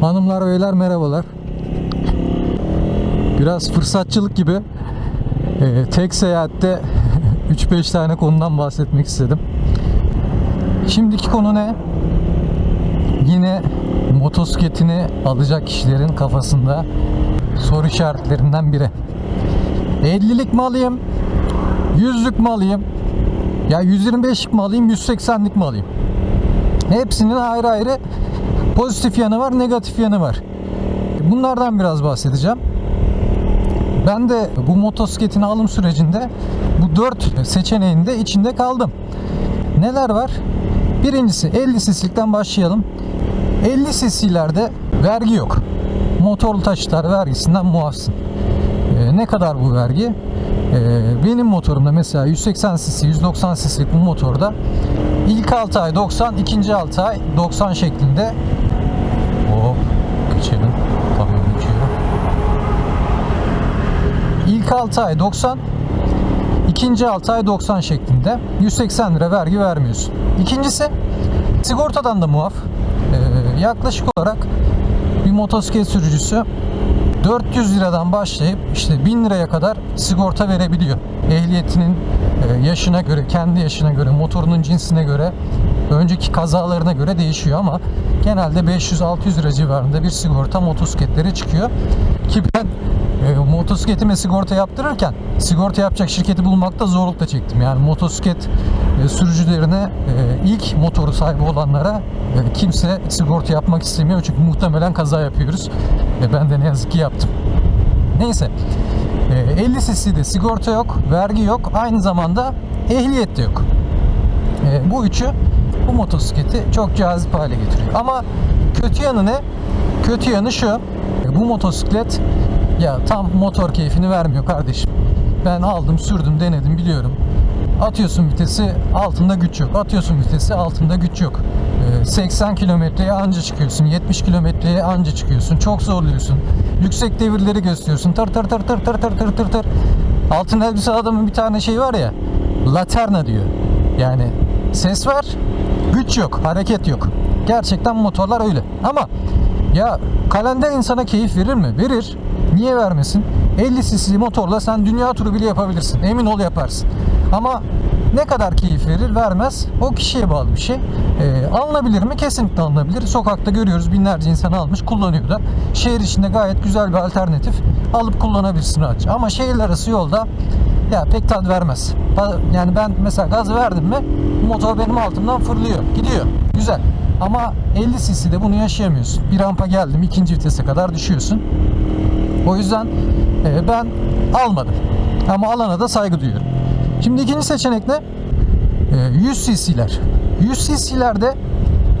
Hanımlar beyler merhabalar. Biraz fırsatçılık gibi e, tek seyahatte 3-5 tane konudan bahsetmek istedim. Şimdiki konu ne? Yine motosikletini alacak kişilerin kafasında soru işaretlerinden biri. 50'lik mi alayım? 100'lük mü alayım? Ya 125'lik mi alayım? 180'lik mi alayım? Hepsinin ayrı ayrı pozitif yanı var, negatif yanı var. Bunlardan biraz bahsedeceğim. Ben de bu motosikletin alım sürecinde bu dört seçeneğin de içinde kaldım. Neler var? Birincisi 50 cc'likten başlayalım. 50 cc'lerde vergi yok. Motorlu taşıtlar vergisinden muafsın. Ee, ne kadar bu vergi? Ee, benim motorumda mesela 180 cc, 190 cc'lik bu motorda ilk 6 ay 90, ikinci 6 ay 90 şeklinde geçelim. Kamyon geçiyor. İlk 6 ay 90, ikinci 6 ay 90 şeklinde 180 lira vergi vermiyorsun. İkincisi sigortadan da muaf. Ee, yaklaşık olarak bir motosiklet sürücüsü 400 liradan başlayıp işte 1000 liraya kadar sigorta verebiliyor. Ehliyetinin e, yaşına göre, kendi yaşına göre, motorunun cinsine göre, önceki kazalarına göre değişiyor ama genelde 500-600 lira civarında bir sigorta motosikletlere çıkıyor. Ki ben e, motosikletime sigorta yaptırırken sigorta yapacak şirketi bulmakta zorluk da çektim. Yani motosiklet e, sürücülerine e, ilk motoru sahibi olanlara e, kimse sigorta yapmak istemiyor çünkü muhtemelen kaza yapıyoruz. E, ben de ne yazık ki yaptım. Neyse. E, 50 cc'de sigorta yok, vergi yok, aynı zamanda ehliyet de yok. E, bu üçü bu motosikleti çok cazip hale getiriyor. Ama kötü yanı ne? Kötü yanı şu. e, Bu motosiklet ya tam motor keyfini vermiyor kardeşim. Ben aldım, sürdüm, denedim, biliyorum. Atıyorsun vitesi altında güç yok. Atıyorsun vitesi altında güç yok. Ee, 80 kilometreye anca çıkıyorsun. 70 kilometreye anca çıkıyorsun. Çok zorluyorsun. Yüksek devirleri gösteriyorsun. Tır tır tır tır tır tır tır tır tır. Altın elbise adamın bir tane şey var ya. Laterna diyor. Yani ses var, güç yok, hareket yok. Gerçekten motorlar öyle. Ama ya kalender insana keyif verir mi? Verir. Niye vermesin? 50 cc motorla sen dünya turu bile yapabilirsin. Emin ol yaparsın. Ama ne kadar keyif verir vermez o kişiye bağlı bir şey. Ee, alınabilir mi? Kesinlikle alınabilir. Sokakta görüyoruz binlerce insan almış kullanıyor da. Şehir içinde gayet güzel bir alternatif. Alıp kullanabilirsin rahatça. Ama şehirler arası yolda ya pek tad vermez. Yani ben mesela gaz verdim mi motor benim altımdan fırlıyor. Gidiyor. Güzel. Ama 50 cc'de bunu yaşayamıyorsun. Bir rampa geldim ikinci vitese kadar düşüyorsun. O yüzden e, ben almadım. Ama alana da saygı duyuyorum. Şimdi ikinci seçenek ne? E, 100 cc'ler. 100 cc'lerde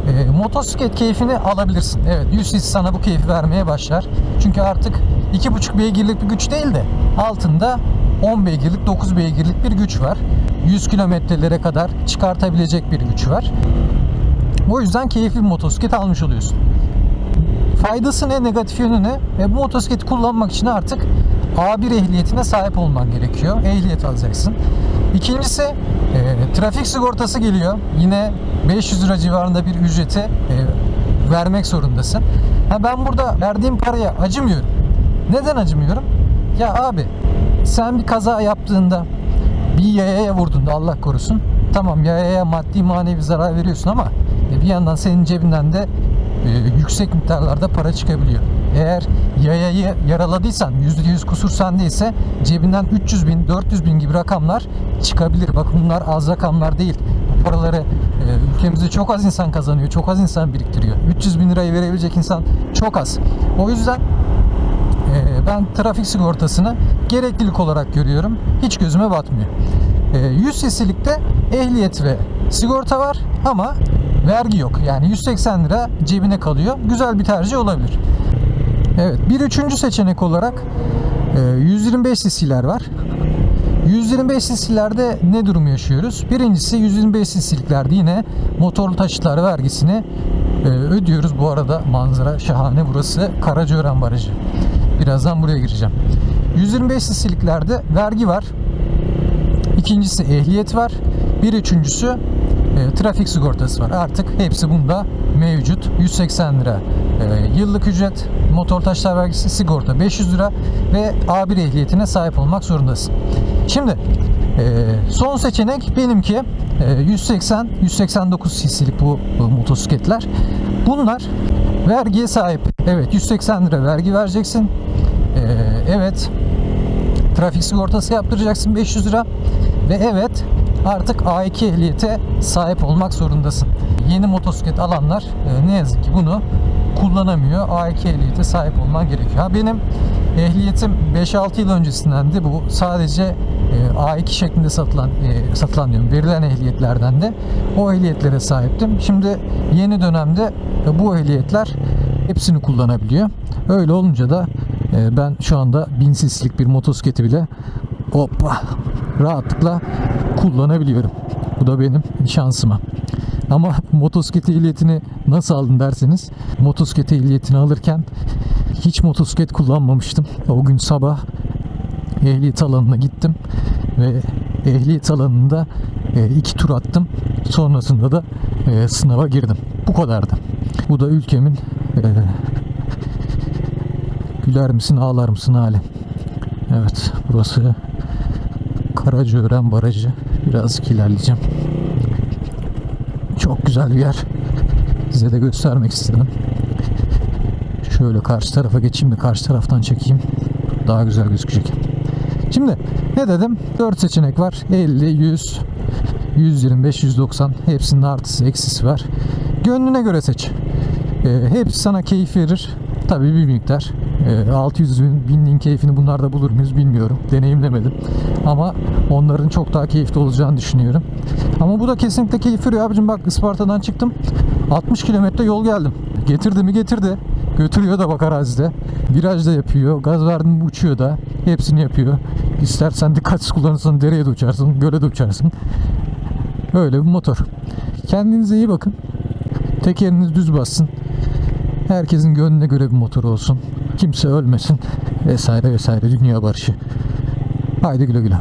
e, motosiklet keyfini alabilirsin. Evet 100 cc sana bu keyfi vermeye başlar. Çünkü artık 2,5 beygirlik bir güç değil de altında 10 beygirlik 9 beygirlik bir güç var. 100 kilometrelere kadar çıkartabilecek bir güç var. O yüzden keyifli bir motosiklet almış oluyorsun. Faydası ne, negatif yönü ne? E, bu motosikleti kullanmak için artık A1 ehliyetine sahip olman gerekiyor. Ehliyet alacaksın. İkincisi e, trafik sigortası geliyor. Yine 500 lira civarında bir ücreti e, vermek zorundasın. Ha, ben burada verdiğim paraya acımıyorum. Neden acımıyorum? Ya abi sen bir kaza yaptığında bir yayaya vurduğunda Allah korusun. Tamam yayaya maddi manevi zarar veriyorsun ama e, bir yandan senin cebinden de e, yüksek miktarlarda para çıkabiliyor. Eğer yayayı yaraladıysan %100 kusur sendeyse cebinden 300 bin 400 bin gibi rakamlar çıkabilir. Bakın bunlar az rakamlar değil. Bu paraları e, ülkemizde çok az insan kazanıyor. Çok az insan biriktiriyor. 300 bin lirayı verebilecek insan çok az. O yüzden ee, ben trafik sigortasını gereklilik olarak görüyorum. Hiç gözüme batmıyor. Ee, 100 cc'likte ehliyet ve sigorta var ama vergi yok. Yani 180 lira cebine kalıyor. Güzel bir tercih olabilir. Evet, bir üçüncü seçenek olarak e, 125 cc'ler var. 125 cc'lerde ne durum yaşıyoruz? Birincisi 125 cc'liklerde yine motorlu taşıtlar vergisini e, ödüyoruz. Bu arada manzara şahane. Burası Karacaören Barajı. Birazdan buraya gireceğim. 125 cc'liklerde vergi var. İkincisi ehliyet var. Bir üçüncüsü e, trafik sigortası var. Artık hepsi bunda mevcut. 180 lira e, yıllık ücret, motor taşlar vergisi, sigorta 500 lira ve A1 ehliyetine sahip olmak zorundasın. Şimdi e, son seçenek benimki e, 180 189 cc'lik bu, bu motosikletler. Bunlar vergiye sahip. Evet 180 lira vergi vereceksin. E, evet trafik sigortası yaptıracaksın 500 lira ve evet artık A2 ehliyete sahip olmak zorundasın. Yeni motosiklet alanlar e, ne yazık ki bunu kullanamıyor. A2 ehliyete sahip olman gerekiyor. Ha benim ehliyetim 5-6 yıl öncesinden de bu sadece e, A2 şeklinde satılan e, satılan diyorum verilen ehliyetlerden de o ehliyetlere sahiptim. Şimdi yeni dönemde bu ehliyetler hepsini kullanabiliyor. Öyle olunca da ben şu anda 1000 cc'lik bir motosikleti bile hoppa rahatlıkla kullanabiliyorum. Bu da benim şansıma. Ama motosiklet ehliyetini nasıl aldın derseniz motosiklet ehliyetini alırken hiç motosiklet kullanmamıştım. O gün sabah ehliyet alanına gittim ve ehliyet alanında e, iki tur attım. Sonrasında da e, sınava girdim. Bu kadardı. Bu da ülkemin e, güler misin ağlar mısın hali. Evet burası Karacaören Barajı. Birazcık ilerleyeceğim. Çok güzel bir yer. Size de göstermek istedim. Şöyle karşı tarafa geçeyim de karşı taraftan çekeyim. Daha güzel gözükecek. Şimdi ne dedim? 4 seçenek var. 50, 100, 125, 190. Hepsinin artısı eksisi var. Gönlüne göre seç. Ee, hepsi sana keyif verir. Tabii bir miktar. Ee, 600 bin, binliğin keyfini bunlarda bulur muyuz bilmiyorum. Deneyimlemedim. Ama onların çok daha keyifli olacağını düşünüyorum. Ama bu da kesinlikle keyif abicim. Bak Isparta'dan çıktım. 60 kilometre yol geldim. Getirdi mi getirdi. Götürüyor da bak arazide. Viraj da yapıyor. Gaz verdin uçuyor da. Hepsini yapıyor. İstersen dikkatsiz kullanırsan dereye de uçarsın. Göle de uçarsın. Öyle bir motor. Kendinize iyi bakın. Tekeriniz düz bassın. Herkesin gönlüne göre bir motor olsun. Kimse ölmesin. Vesaire vesaire. Dünya barışı. Haydi güle güle.